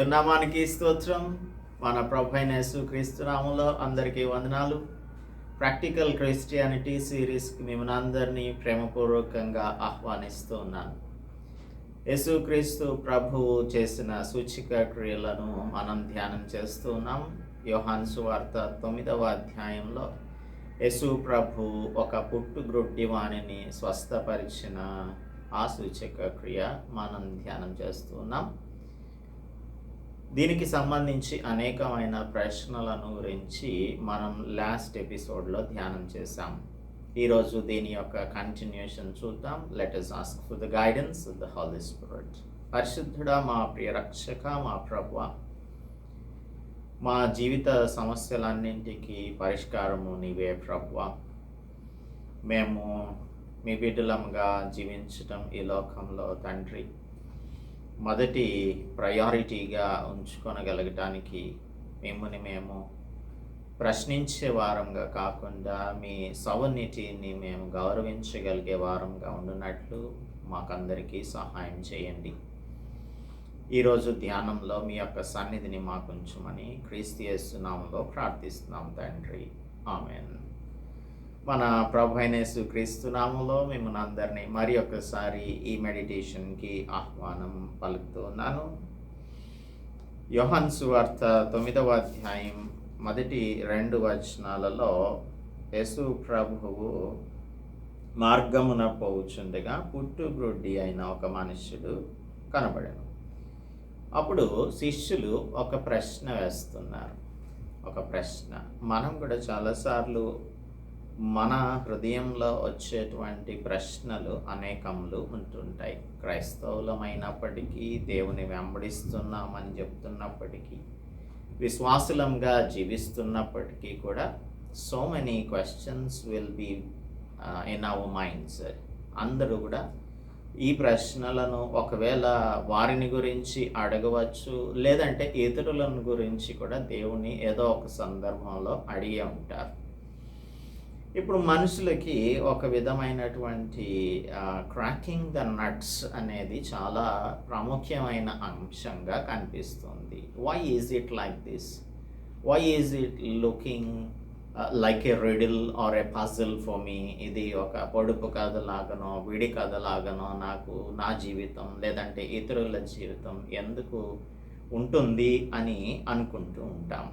God దేవుని నామానికి స్తోత్రం. మన ప్రభు అయిన యేసుక్రీస్తు నామంలో అందరికీ వందనాలు. ప్రాక్టికల్ క్రిస్టియానిటీ సిరీస్కి మిమ్మల్ని అందరినీ ప్రేమపూర్వకంగా ఆహ్వానిస్తూ ఉన్నాను. యేసుక్రీస్తు ప్రభువు చేసిన సూచిక క్రియలను మనం ధ్యానం చేస్తూ ఉన్నాం. యోహాన్ సువార్త తొమ్మిదవ అధ్యాయంలో యేసు ప్రభు ఒక పుట్టుగ్రుడ్డి వాణిని స్వస్థపరిచిన ఆ సూచక క్రియ మనం ధ్యానం చేస్తున్నాం దీనికి సంబంధించి అనేకమైన ప్రశ్నలను గురించి మనం లాస్ట్ ఎపిసోడ్లో ధ్యానం చేశాం. ఈరోజు దీని యొక్క కంటిన్యూషన్ చూద్దాం. Let us ask for the guidance the holy spirit పరిశుద్ధుడా మా ప్రియ రక్షక మా ప్రభు మా జీవిత సమస్యలన్నింటికి పరిష్కారము నీవే ప్రభు మేము మీ బిడ్డలంగా జీవించటం ఈ లోకంలో తండ్రి. మొదటి ప్రయారిటీగా ఉంచుకొనగలగటానికి మిమ్మల్ని మేము ప్రశ్నించే వారంగా కాకుండా మీ సవనిటిని మేము గౌరవించగలిగే వారంగా ఉండున్నట్లు మాకందరికీ సహాయం చేయండి. ఈరోజు ధ్యానంలో మీ యొక్క సన్నిధిని మాకు ఉంచమని క్రీస్తు నామంలో ప్రార్థిస్తున్నాం తండ్రి. ఆమెన్. మన ప్రభు అయిన క్రీస్తునామంలో మిమ్మల్ని అందరినీ మరి ఒక్కసారి ఈ మెడిటేషన్కి ఆహ్వానం పలుకుతున్నాను యోహన్ సువార్త తొమ్మిదవ అధ్యాయం మొదటి రెండు వచనాలలో యేసు ప్రభువు మార్గమున పోవుచుండగా పుట్టుగ్రుడ్డి అయిన ఒక మనుష్యుడు కనబడను. అప్పుడు శిష్యులు ఒక ప్రశ్న వేస్తున్నారు. ఒక ప్రశ్న. మనం కూడా చాలాసార్లు మన హృదయంలో వచ్చేటువంటి ప్రశ్నలు అనేకములు ఉంటుంటాయి. క్రైస్తవులమైనప్పటికీ దేవుని వెంబడిస్తున్నామని చెప్తున్నప్పటికీ విశ్వాసులంగా జీవిస్తున్నప్పటికీ కూడా so many questions will be in our minds అందరూ కూడా ఈ ప్రశ్నలను ఒకవేళ వారిని గురించి అడగవచ్చు లేదంటే ఇతరులను గురించి కూడా దేవుని ఏదో ఒక సందర్భంలో అడిగి ఉంటారు. ఇప్పుడు మనుషులకి ఒక విధమైనటువంటి క్రాకింగ్ ద నట్స్ అనేది చాలా ప్రాముఖ్యమైన అంశంగా కనిపిస్తుంది. Why is it like this why is it looking like a riddle or a puzzle for me ఇది ఒక పొడుపు కథలాగనో విడి కథలాగనో నాకు నా జీవితం లేదంటే ఇతరుల జీవితం ఎందుకు ఉంటుంది అని అనుకుంటూ ఉంటాం.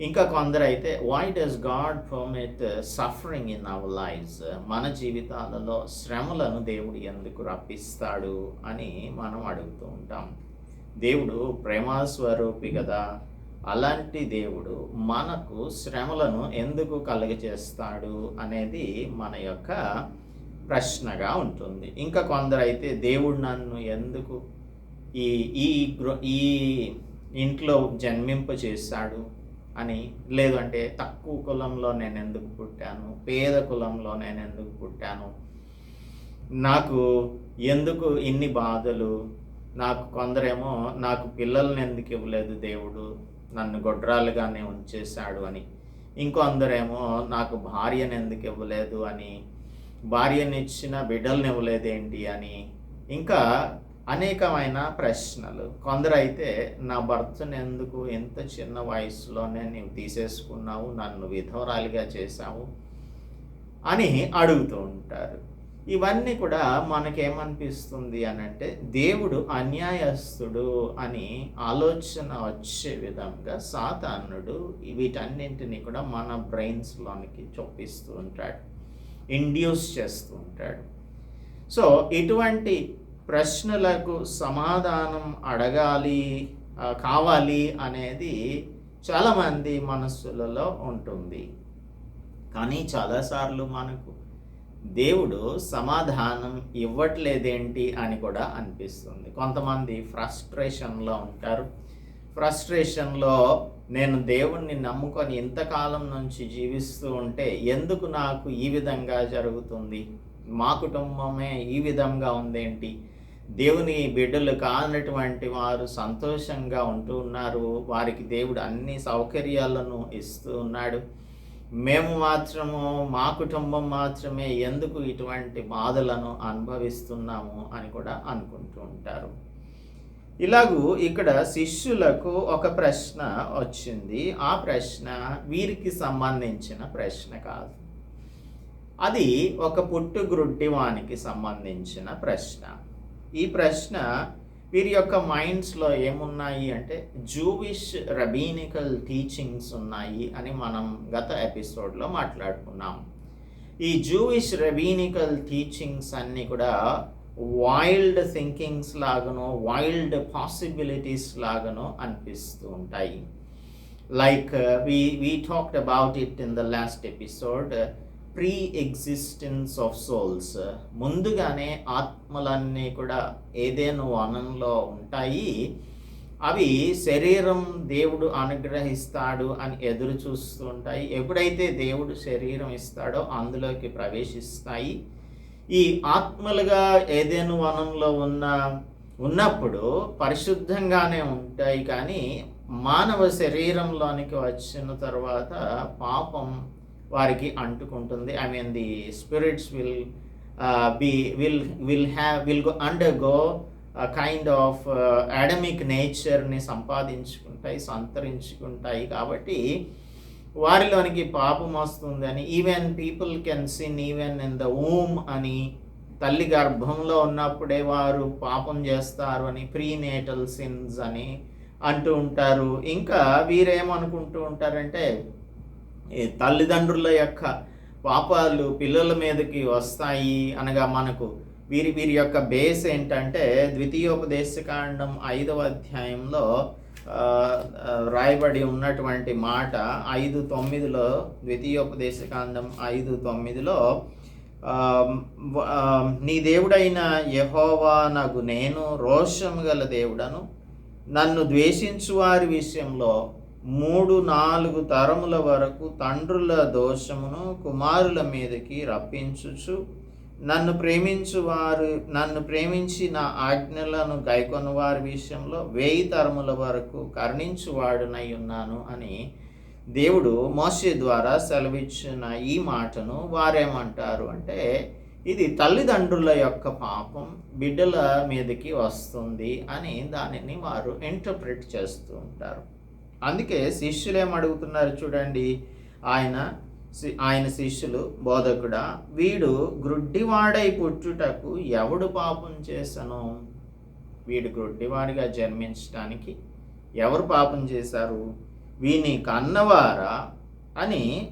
ఇంకా కొందరైతే why does God permit suffering in our lives మన జీవితాలలో శ్రమలను దేవుడు ఎందుకు రప్పిస్తాడు? అని మనం అడుగుతూ ఉంటాం. దేవుడు ప్రేమస్వరూపి కదా. అలాంటి దేవుడు మనకు శ్రమలను ఎందుకు కలుగజేస్తాడు అనేది మన యొక్క ప్రశ్నగా ఉంటుంది. ఇంకా కొందరైతే దేవుడు నన్ను ఎందుకు ఈ ఈ ఈ ఇంట్లో జన్మింప చేశాడు అని. లేదు అంటే తక్కువ కులంలో నేను ఎందుకు పుట్టాను? పేద కులంలో నేను ఎందుకు పుట్టాను? నాకు ఎందుకు ఇన్ని బాధలు? నాకు కొందరేమో నాకు పిల్లల్ని ఎందుకు ఇవ్వలేదు దేవుడు? నన్ను గొడ్రాలుగానే ఉంచేశాడు అని. ఇంకొందరేమో నాకు భార్యను ఎందుకు ఇవ్వలేదు అని. భార్యనిచ్చిన బిడ్డల్ని ఇవ్వలేదేంటి అని. ఇంకా అనేకమైన ప్రశ్నలు. కొందరైతే నా భర్తను ఎందుకు ఎంత చిన్న వయసులోనే నీవు తీసేసుకున్నావు? నన్ను విధవరాలిగా చేశావు? అని అడుగుతూ ఉంటారు. ఇవన్నీ కూడా మనకేమనిపిస్తుంది అని అంటే దేవుడు అన్యాయస్తుడు అని ఆలోచన వచ్చే విధంగా సాతానుడు వీటన్నింటినీ కూడా మన బ్రెయిన్స్లోనికి చొప్పిస్తూ ఉంటాడు. ఇండ్యూస్ చేస్తూ ఉంటాడు. సో ఇటువంటి ప్రశ్నలకు సమాధానం అడగాలి కావాలి అనేది చాలామంది మనస్సులలో ఉంటుంది. కానీ చాలాసార్లు మనకు దేవుడు సమాధానం ఇవ్వట్లేదేంటి అని కూడా అనిపిస్తుంది. కొంతమంది ఫ్రస్ట్రేషన్లో ఉంటారు. ఫ్రస్ట్రేషన్లో నేను దేవుణ్ణి నమ్ముకొని ఇంతకాలం నుంచి జీవిస్తూ ఉంటే ఎందుకు నాకు ఈ విధంగా జరుగుతుంది? మా కుటుంబమే ఈ విధంగా ఉందేంటి? దేవుని బిడ్డలు కానటువంటి వారు సంతోషంగా ఉంటూ ఉన్నారు. వారికి దేవుడు అన్ని సౌకర్యాలను ఇస్తూ ఉన్నాడు. మేము మాత్రము మా కుటుంబం మాత్రమే ఎందుకు ఇటువంటి బాధలను అనుభవిస్తున్నాము అని కూడా అనుకుంటూ ఉంటారు. ఇలాగూ ఇక్కడ శిష్యులకు ఒక ప్రశ్న వచ్చింది. ఆ ప్రశ్న వీరికి సంబంధించిన ప్రశ్న కాదు. అది ఒక పుట్టుగ్రుడ్డివానికి సంబంధించిన ప్రశ్న. ఈ ప్రశ్న వీరి యొక్క మైండ్స్లో ఏమున్నాయి అంటే జూవిష్ రబీనికల్ టీచింగ్స్ ఉన్నాయి అని మనం గత ఎపిసోడ్లో మాట్లాడుకున్నాం. ఈ జూవిష్ రబీనికల్ టీచింగ్స్ అన్నీ కూడా వైల్డ్ థింకింగ్స్ లాగానో వైల్డ్ పాసిబిలిటీస్ లాగానో అనిపిస్తూ ఉంటాయి. Like we we talked about it in the last episode pre existence of souls ముందుగానే ఆత్మలన్నీ కూడా ఏదేను వనంలో ఉంటాయి. అవి శరీరం దేవుడు అనుగ్రహిస్తాడు అని ఎదురు చూస్తూ ఉంటాయి. ఎప్పుడైతే దేవుడు శరీరం ఇస్తాడో అందులోకి ప్రవేశిస్తాయి. ఈ ఆత్మలుగా ఏదేను వనంలో ఉన్న ఉన్నప్పుడు పరిశుద్ధంగానే ఉంటాయి. కానీ మానవ శరీరంలోనికి వచ్చిన తర్వాత పాపం వారికి అంటుకుంటుంది. I mean the spirits will be will will have will go under go kind of Adamic నేచర్ని సంపాదించుకుంటాయి సంతరించుకుంటాయి. కాబట్టి వారిలోనికి పాపం వస్తుందని even people can sin even in the womb అని తల్లి గర్భంలో ఉన్నప్పుడే వారు పాపం చేస్తారు అని ప్రీనేటల్ సిన్స్ అని అంటూ ఉంటారు. ఇంకా వీరేమనుకుంటూ ఉంటారంటే తల్లిదండ్రుల యొక్క పాపాలు పిల్లల మీదకి వస్తాయి అనగా మనకు వీరి వీరి యొక్క బేస్ ఏంటంటే ద్వితీయోపదేశకాండం ఐదవ అధ్యాయంలో రాయబడి ఉన్నటువంటి మాట ఐదు తొమ్మిదిలో ద్వితీయోపదేశకాండం ఐదు తొమ్మిదిలో నీ దేవుడైన యహోవా నాకు నేను రోషము గల దేవుడను నన్ను ద్వేషించు వారి విషయంలో మూడు నాలుగు తరముల వరకు తండ్రుల దోషమును కుమారుల మీదకి రప్పించుచు నన్ను ప్రేమించు వారు నన్ను ప్రేమించి నా ఆజ్ఞలను గైకొన్న వారి విషయంలో వేయి తరముల వరకు కరుణించువాడునై ఉన్నాను అని దేవుడు మోసే ద్వారా సెలవిచ్చిన ఈ మాటను వారేమంటారు అంటే ఇది తల్లిదండ్రుల యొక్క పాపం బిడ్డల మీదకి వస్తుంది అని దానిని వారు ఇంటర్ప్రిట్ చేస్తూ ఉంటారు. అందుకే శిష్యులు ఏమడుగుతున్నారు చూడండి. ఆయన ఆయన శిష్యులు బోధకుడా వీడు గ్రుడ్డివాడై పుట్టుటకు ఎవడు పాపం చేశాను వీడు గ్రుడ్డివాడిగా జన్మించడానికి ఎవరు పాపం చేశారు? వీని కన్నవారా? అని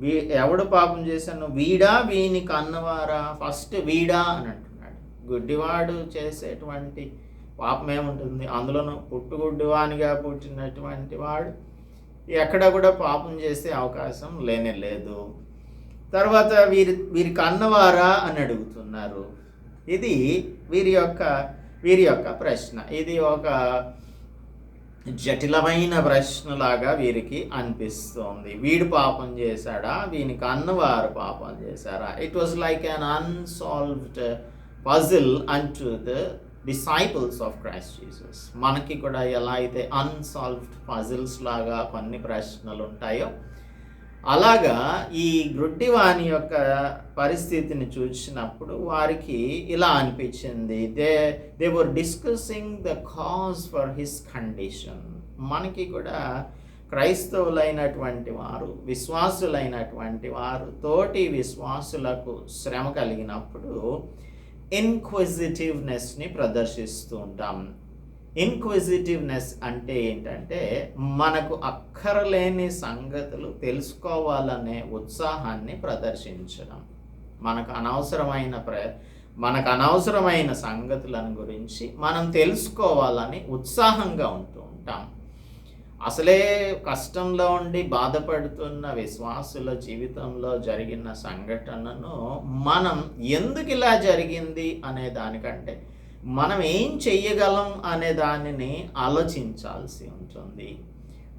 వీ ఎవడు పాపం చేశాను వీడా వీని కన్నవారా? ఫస్ట్ వీడా అని అంటున్నాడు. గుడ్డివాడు చేసేటువంటి పాపం ఏముంటుంది అందులోనూ పుట్టుగుడ్డివానిగా పుట్టినటువంటి వాడు ఎక్కడ కూడా పాపం చేసే అవకాశం లేనే లేదు. తర్వాత వీరి వీరి కన్నవారా అని అడుగుతున్నారు. ఇది వీరి యొక్క వీరి యొక్క ప్రశ్న. ఇది ఒక జటిలమైన ప్రశ్నలాగా వీరికి అనిపిస్తోంది. వీడు పాపం చేశాడా? వీనికి అన్నవారు పాపం చేశారా? It was like un unsolved puzzle అంటూ the disciples of Christ Jesus మనకి కూడా ఎలా అయితే అన్సాల్వ్డ్ పజిల్స్ లాగా కొన్ని ప్రశ్నలు ఉంటాయో అలాగా ఈ గ్రుడ్డివాణి యొక్క పరిస్థితిని చూసినప్పుడు వారికి ఇలా అనిపించింది. They they were discussing the cause for his condition మనకి కూడా క్రైస్తవులైనటువంటి వారు విశ్వాసులైనటువంటి వారు తోటి విశ్వాసులకు శ్రమ కలిగినప్పుడు ఇన్క్విజిటివ్నెస్ని ప్రదర్శిస్తూ ఉంటాం. ఇన్క్విజిటివ్నెస్ అంటే ఏంటంటే మనకు అక్కరలేని సంగతులు తెలుసుకోవాలనే ఉత్సాహాన్ని ప్రదర్శించడం. మనకు అనవసరమైన ప్ర మనకు అనవసరమైన సంగతులను గురించి మనం తెలుసుకోవాలని ఉత్సాహంగా ఉంటూ ఉంటాం. అసలే కష్టంలో ఉండి బాధపడుతున్న విశ్వాసుల జీవితంలో జరిగిన సంఘటనను మనం ఎందుకు ఇలా జరిగింది అనే దానికంటే మనం ఏం చెయ్యగలం అనే దానిని ఆలోచించాల్సి ఉంటుంది.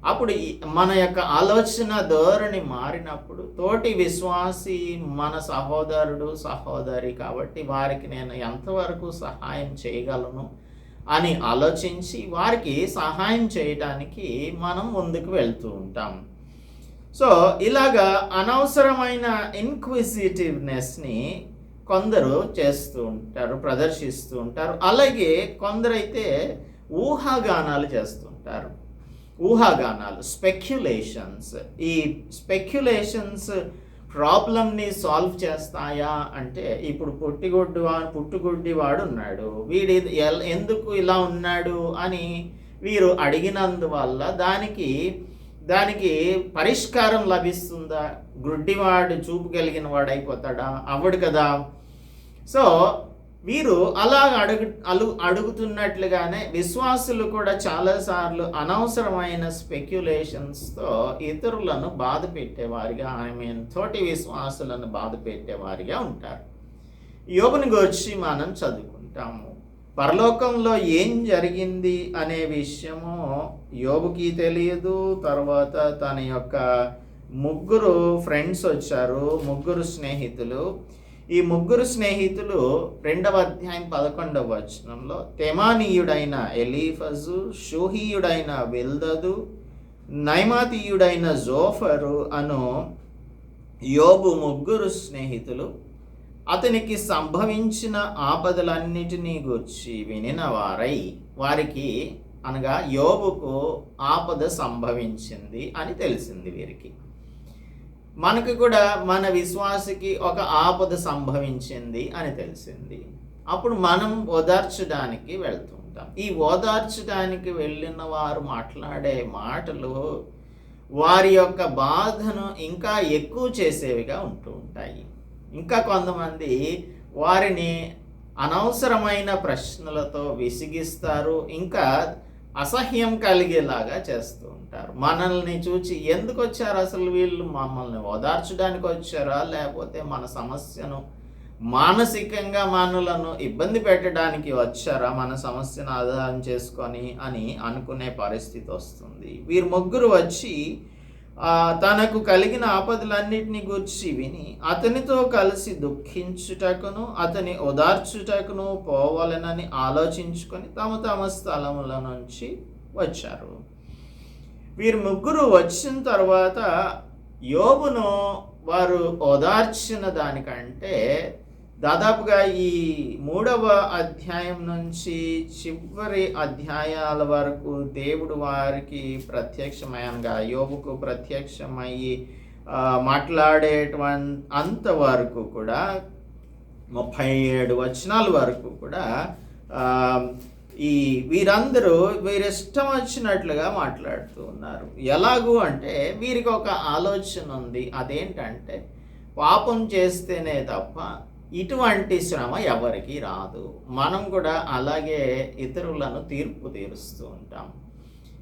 అప్పుడు మన యొక్క ఆలోచన ధోరణి మారినప్పుడు తోటి విశ్వాసి మన సహోదరుడు సహోదరి కాబట్టి వారికి నేను ఎంతవరకు సహాయం చేయగలను అని ఆలోచించి వారికి సహాయం చేయడానికి మనం ముందుకు వెళ్తూ ఉంటాం. సో ఇలాగా అనవసరమైన ఇన్క్విజిటివ్నెస్ని కొందరు చేస్తూ ఉంటారు ప్రదర్శిస్తూ ఉంటారు. అలాగే కొందరైతే ఊహాగానాలు చేస్తుంటారు ఊహాగానాలు స్పెక్యులేషన్స్ ఈ స్పెక్యులేషన్స్ ప్రాబ్లమ్ని సాల్వ్ చేస్తాయా అంటే ఇప్పుడు పుట్టిగొడ్డు పుట్టుగొడ్డి వాడు ఉన్నాడు వీడి ఎల్- ఎందుకు ఇలా ఉన్నాడు అని వీరు అడిగినందువల్ల దానికి దానికి పరిష్కారం లభిస్తుందా? గుడ్డివాడు చూపు కలిగిన వాడైపోతాడా అవ్వడు కదా. సో వీరు అలా అడుగు అలు అడుగుతున్నట్లుగానే విశ్వాసులు కూడా చాలాసార్లు అనవసరమైన స్పెక్యులేషన్స్తో ఇతరులను బాధ పెట్టేవారిగా ఐ మీన్ తోటి విశ్వాసులను బాధ పెట్టేవారిగా ఉంటారు. యోగుని గురించి మనం చదువుకుంటాము. పరలోకంలో ఏం జరిగింది అనే విషయము యోగుకి తెలియదు. తర్వాత తన యొక్క ముగ్గురు ఫ్రెండ్స్ వచ్చారు. ముగ్గురు స్నేహితులు. ఈ ముగ్గురు స్నేహితులు రెండవ అధ్యాయం పదకొండవ వచనంలో తెమానీయుడైన ఎలీఫజు షూహీయుడైన విల్దదు నైమాతీయుడైన జోఫరు అను యోబు ముగ్గురు స్నేహితులు. అతనికి సంభవించిన ఆపదలన్నిటినీ గూర్చి వినిన వారై వారికి అనగా యోబుకు ఆపద సంభవించింది అని తెలిసింది వీరికి. మనకు కూడా మన విశ్వాసకి ఒక ఆపద సంభవించింది అని తెలిసింది. అప్పుడు మనం ఓదార్చడానికి వెళ్తుంటాం. ఈ ఓదార్చడానికి వెళ్ళిన వారు మాట్లాడే మాటలు వారి యొక్క బాధను ఇంకా ఎక్కువ చేసేవిగా ఉంటూ ఉంటాయి. ఇంకా కొంతమంది వారిని అనవసరమైన ప్రశ్నలతో విసిగిస్తారు. ఇంకా అసహ్యం కలిగేలాగా చేస్తూ ఉంటారు. మనల్ని చూచి ఎందుకు వచ్చారు అసలు వీళ్ళు? మమ్మల్ని ఓదార్చడానికి వచ్చారా? లేకపోతే మన సమస్యను మానసికంగా మనలను ఇబ్బంది పెట్టడానికి వచ్చారా? మన సమస్యను ఆధారం చేసుకొని అని అనుకునే పరిస్థితి వస్తుంది. వీరు ముగ్గురు వచ్చి తనకు కలిగిన ఆపదలన్నిటిని గూర్చి విని అతనితో కలిసి దుఃఖించుటకును అతని ఓదార్చుటకును పోవాలనని ఆలోచించుకొని తమ తమ స్థలముల నుంచి వచ్చారు. వీరు ముగ్గురు వచ్చిన తర్వాత యోబును వారు ఓదార్చిన దానికంటే దాదాపుగా ఈ మూడవ అధ్యాయం నుంచి చివరి అధ్యాయాల వరకు దేవుడు వారికి ప్రత్యక్షమయంగా యోగుకు ప్రత్యక్షమయ్యి మాట్లాడేటువంటి అంతవరకు కూడా ముప్పై ఏడు వచనాల వరకు కూడా ఈ వీరందరూ వీరి ఇష్టం వచ్చినట్లుగా మాట్లాడుతూ ఉన్నారు. ఎలాగూ అంటే వీరికి ఒక ఆలోచన ఉంది అదేంటంటే పాపం చేస్తేనే తప్ప ఇటువంటి శ్రమ ఎవరికి రాదు. మనం కూడా అలాగే ఇతరులను తీర్పు తీరుస్తూ ఉంటాం.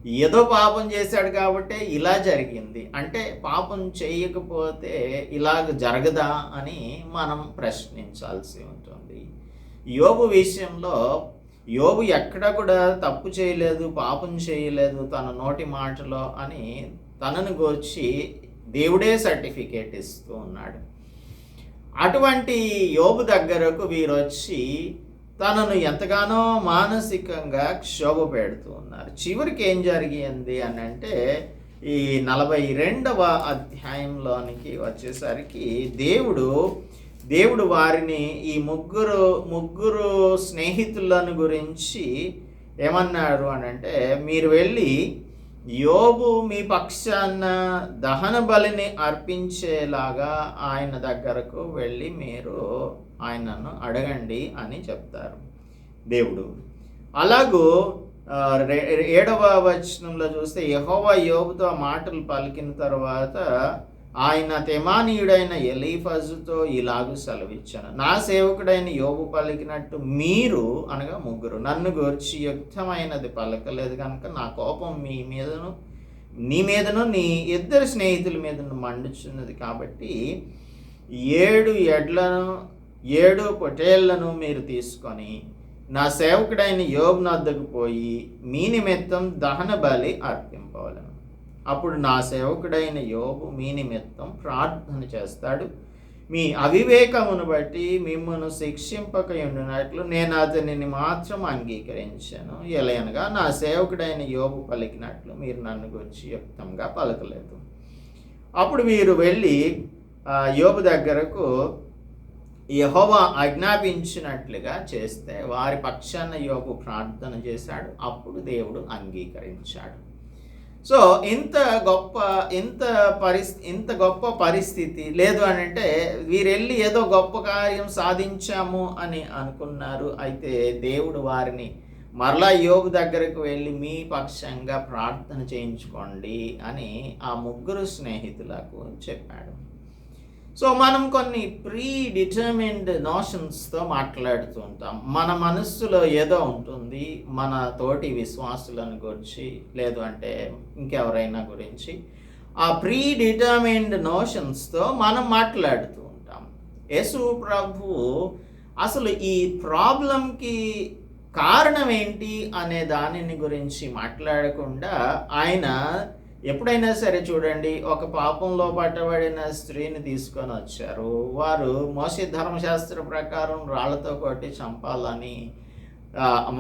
ఏదో పాపం చేశాడు కాబట్టి ఇలా జరిగింది. అంటే పాపం చేయకపోతే ఇలాగ జరగదా అని మనం ప్రశ్నించాల్సి ఉంటుంది. యోగు విషయంలో యోగు ఎక్కడ కూడా తప్పు చేయలేదు పాపం చేయలేదు తన నోటి మాటలో అని తనను గూర్చి దేవుడే సర్టిఫికేట్ ఇస్తూ ఉన్నాడు. అటువంటి యోబు దగ్గరకు వీరు వచ్చి తనను ఎంతగానో మానసికంగా క్షోభ పెడుతూ ఉన్నారు. చివరికి ఏం జరిగింది అని అంటే ఈ నలభై రెండవ అధ్యాయంలోనికి వచ్చేసరికి దేవుడు దేవుడు వారిని ఈ ముగ్గురు ముగ్గురు స్నేహితులను గురించి ఏమన్నారు అని అంటే మీరు వెళ్ళి యోబు మీ పక్షాన దహన బలిని అర్పించేలాగా ఆయన దగ్గరకు వెళ్ళి మీరు ఆయనను అడగండి అని చెప్తారు. దేవుడు అలాగూ ఏడవ వచనంలో చూస్తే యహోవా యోబుతో మాటలు పలికిన తర్వాత ఆయన తెమానీయుడైన ఎలీఫజుతో ఇలాగూ సెలవిచ్చాను. నా సేవకుడైన యోబు పలికినట్టు మీరు అనగా ముగ్గురు. నన్ను గూర్చి యుక్తమైనది పలకలేదు కనుక నా కోపం మీ మీదను నీ మీదను నీ ఇద్దరు స్నేహితుల మీదను మండుచున్నది కాబట్టి ఏడు ఎడ్లను ఏడు పొటేళ్ళను మీరు తీసుకొని నా సేవకుడైన యోబు నద్దకు పోయి మీ నిమిత్తం దహన బలి అర్పింపవలను. అప్పుడు నా సేవకుడైన యోగు మీ నిమిత్తం ప్రార్థన చేస్తాడు. మీ అవివేకమును బట్టి మిమ్మల్ని శిక్షింపక ఉండినట్లు నేను అతనిని మాత్రం అంగీకరించాను. ఎలయనగా నా సేవకుడైన యోగు పలికినట్లు మీరు నన్ను గురించి యుక్తంగా పలకలేదు. అప్పుడు మీరు వెళ్ళి యోగు యోబు దగ్గరకు యహోవా ఆజ్ఞాపించినట్లుగా చేస్తే వారి పక్షాన యోగు ప్రార్థన చేశాడు. అప్పుడు దేవుడు అంగీకరించాడు. సో ఇంత గొప్ప ఇంత పరిస్థితి ఇంత గొప్ప పరిస్థితి లేదు అని అంటే వీరెళ్ళి ఏదో గొప్ప కార్యం సాధించాము అని అనుకున్నారు. అయితే దేవుడు వారిని మరలా యోగు దగ్గరకు వెళ్ళి మీ పక్షంగా ప్రార్థన చేయించుకోండి అని ఆ ముగ్గురు స్నేహితులకు చెప్పాడు. సో మనం కొన్ని ప్రీ డిటర్మిన్డ్ నోషన్స్తో మాట్లాడుతూ ఉంటాం. మన మనస్సులో ఏదో ఉంటుంది మన తోటి విశ్వాసులను గురించి లేదు అంటే ఇంకెవరైనా గురించి. ఆ ప్రీ డిటర్మిన్డ్ నోషన్స్తో మనం మాట్లాడుతూ ఉంటాం. యేసు ప్రభు అసలు ఈ ప్రాబ్లంకి కారణం ఏంటి అనే దానిని గురించి మాట్లాడకుండా ఆయన ఎప్పుడైనా సరే చూడండి ఒక పాపంలో పట్టబడిన స్త్రీని తీసుకొని వచ్చారు. వారు మోసే ధర్మశాస్త్ర ప్రకారం రాళ్ళతో కొట్టి చంపాలని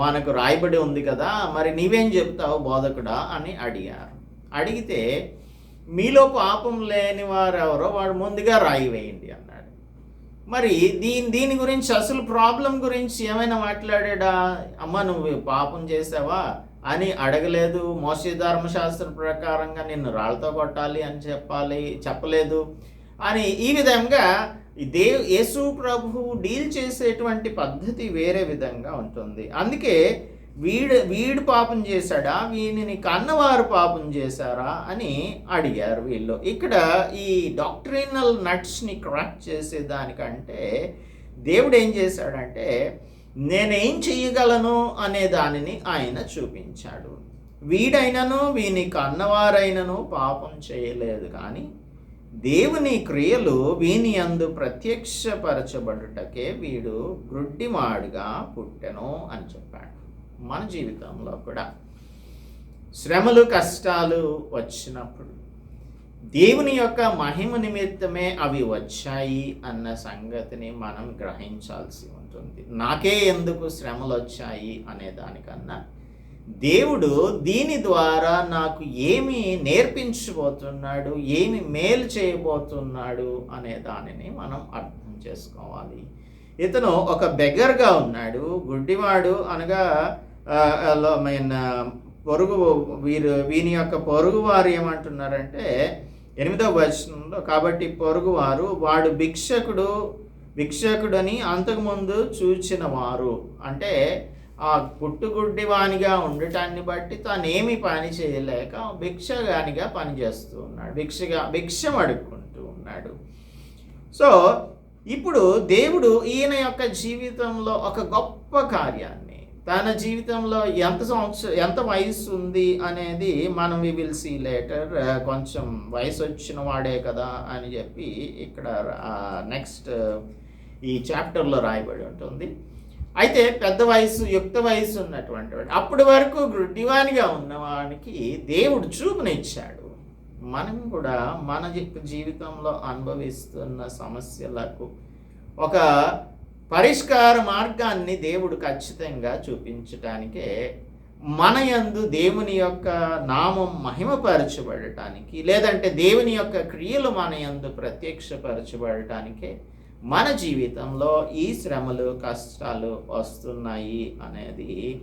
మనకు రాయబడి ఉంది కదా మరి నీవేం చెప్తావు బోధకుడా అని అడిగారు. అడిగితే మీలో పాపం లేని వారు ఎవరో వాడు ముందుగా రాయి వేయండి అన్నాడు. మరి దీని దీని గురించి అసలు ప్రాబ్లం గురించి ఏమైనా మాట్లాడాడా? అమ్మ నువ్వు పాపం చేసావా? అని అడగలేదు. మోసే ధర్మశాస్త్రం ప్రకారంగా నిన్ను రాళ్ళతో కొట్టాలి అని చెప్పాలి చెప్పలేదు. అని ఈ విధంగా దేవ్ యేసు ప్రభు డీల్ చేసేటువంటి పద్ధతి వేరే విధంగా ఉంటుంది. అందుకే వీడు వీడు పాపం చేశాడా? వీనిని కన్నవారు పాపం చేశారా? అని అడిగారు వీళ్ళు. ఇక్కడ ఈ డాక్టరీనల్ నట్స్ని క్రాక్ చేసే దానికంటే దేవుడు ఏం చేశాడంటే నేనేం చెయ్యగలను అనే దానిని ఆయన చూపించాడు. వీడైనను వీని కన్నవారైనను పాపం చేయలేదు. కానీ దేవుని క్రియలు వీని అందు ప్రత్యక్షపరచబడుటకే వీడు గ్రుడ్డిమాడుగా పుట్టెను అని చెప్పాడు మన జీవితంలో కూడా. శ్రమలు కష్టాలు వచ్చినప్పుడు దేవుని యొక్క మహిమ నిమిత్తమే అవి వచ్చాయి అన్న సంగతిని మనం గ్రహించాల్సి ఉంటుంది. నాకే ఎందుకు శ్రమలు వచ్చాయి అనే దానికన్నా దేవుడు దీని ద్వారా నాకు ఏమి నేర్పించబోతున్నాడు ఏమి మేలు చేయబోతున్నాడు అనే దానిని మనం అర్థం చేసుకోవాలి. ఇతను ఒక బెగర్గా ఉన్నాడు గుడ్డివాడు అనగా మీన్ పొరుగు వీరు వీని యొక్క పొరుగు వారు ఏమంటున్నారంటే ఎనిమిదవ వచనంలో కాబట్టి పొరుగువారు వాడు భిక్షకుడు భిక్షకుడని అంతకుముందు చూచిన వారు అంటే ఆ పుట్టుగుడ్డి వానిగా ఉండటాన్ని బట్టి తానేమి పని చేయలేక భిక్షగానిగా పనిచేస్తూ ఉన్నాడు భిక్షగా భిక్షం అడుక్కుంటూ ఉన్నాడు. సో ఇప్పుడు దేవుడు ఈయన యొక్క జీవితంలో ఒక గొప్ప కార్యాన్ని తన జీవితంలో ఎంత సంవత్సరం ఎంత వయసు ఉంది అనేది మనం వి విల్ సీ లేటర్ కొంచెం వయసు వచ్చిన వాడే కదా అని చెప్పి ఇక్కడ నెక్స్ట్ ఈ చాప్టర్లో రాయబడి ఉంటుంది. అయితే పెద్ద వయసు యుక్త వయసు ఉన్నటువంటి వాడు అప్పటి వరకు గృడ్డివానిగా ఉన్నవానికి దేవుడు చూపునిచ్చాడు మనం కూడా మన జీవితంలో అనుభవిస్తున్న సమస్యలకు ఒక పరిష్కార మార్గాన్ని దేవుడు ఖచ్చితంగా చూపించటానికే మన యందు దేవుని యొక్క నామం మహిమపరచబడటానికి లేదంటే దేవుని యొక్క క్రియలు మన యందు ప్రత్యక్షపరచబడటానికే మన జీవితంలో ఈ శ్రమలు కష్టాలు వస్తున్నాయి అనేది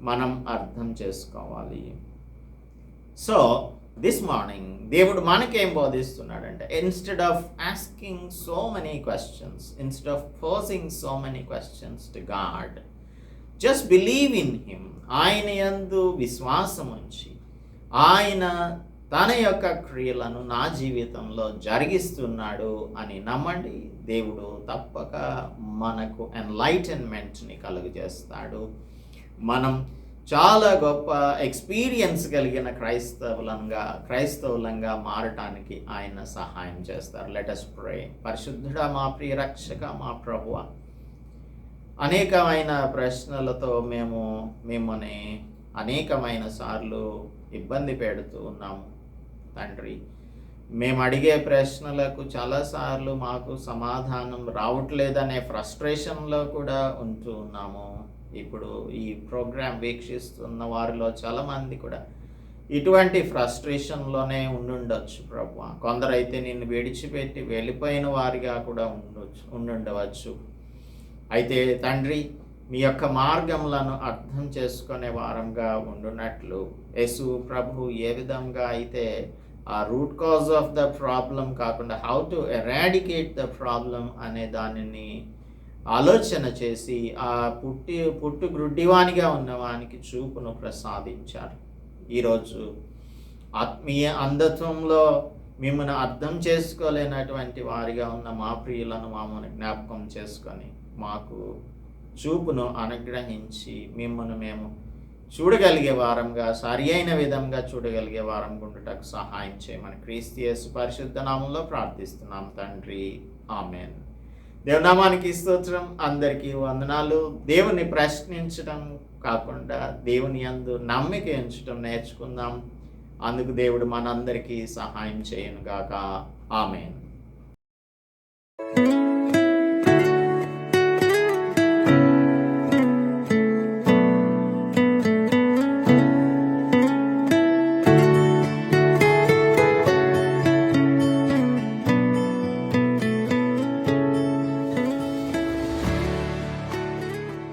మనం అర్థం చేసుకోవాలి. సో దిస్ మార్నింగ్ దేవుడు మనకేం బోధిస్తున్నాడంటే instead of asking so many questions instead of posing so many questions to God just believe in him ఆయన యందు విశ్వాసం ఉంచి ఆయన తన యొక్క క్రియలను నా జీవితంలో జరిగిస్తున్నాడు అని నమ్మండి. దేవుడు తప్పక మనకు ఎన్లైటన్మెంట్ని కలుగజేస్తాడు. మనం చాలా గొప్ప ఎక్స్పీరియన్స్ కలిగిన క్రైస్తవులంగా క్రైస్తవులంగా మారటానికి ఆయన సహాయం చేస్తారు. లెటస్ ప్రే పరిశుద్ధుడా మా ప్రియ రక్షక మా ప్రభువ అనేకమైన ప్రశ్నలతో మేము మిమ్మల్ని అనేకమైన సార్లు ఇబ్బంది పెడుతూ ఉన్నాము తండ్రి. మేము అడిగే ప్రశ్నలకు చాలాసార్లు మాకు సమాధానం రావట్లేదనే ఫ్రస్ట్రేషన్లో కూడా ఉంటూ ఉన్నాము. ఇప్పుడు ఈ ప్రోగ్రాం వీక్షిస్తున్న వారిలో చాలామంది కూడా ఇటువంటి ఫ్రస్ట్రేషన్లోనే ఉండుండొచ్చు ప్రభు. కొందరైతే నిన్ను విడిచిపెట్టి వెళ్ళిపోయిన వారిగా కూడా ఉండొచ్చు ఉండుండవచ్చు. అయితే తండ్రి మీ యొక్క మార్గములను అర్థం చేసుకునే వారంగా ఉండునట్లు యేసు ప్రభు ఏ విధంగా అయితే ఆ root cause of the problem కాకుండా how to eradicate the problem అనే దానిని ఆలోచన చేసి ఆ పుట్టి పుట్టు గ్రుడ్డివానిగా ఉన్నవానికి చూపును ప్రసాదించారు. ఈరోజు ఆత్మీయ అంధత్వంలో మిమ్మల్ని అర్థం చేసుకోలేనటువంటి వారిగా ఉన్న మా ప్రియులను మామూలు జ్ఞాపకం చేసుకొని మాకు చూపును అనుగ్రహించి మిమ్మల్ని మేము చూడగలిగే వారంగా సరి అయిన విధంగా చూడగలిగే వారం గుండుటకు సహాయం చేయమని క్రీస్తు యేసు పరిశుద్ధ నామంలో ప్రార్థిస్తున్నాం తండ్రి. ఆమెన్. దేవునామానికి స్తోత్రం అందరికీ వందనాలు. దేవుని ప్రశ్నించడం కాకుండా దేవుని అందు నమ్మిక ఎంచడం నేర్చుకుందాం. అందుకు దేవుడు మనందరికీ సహాయం చేయను గాక ఆమెను.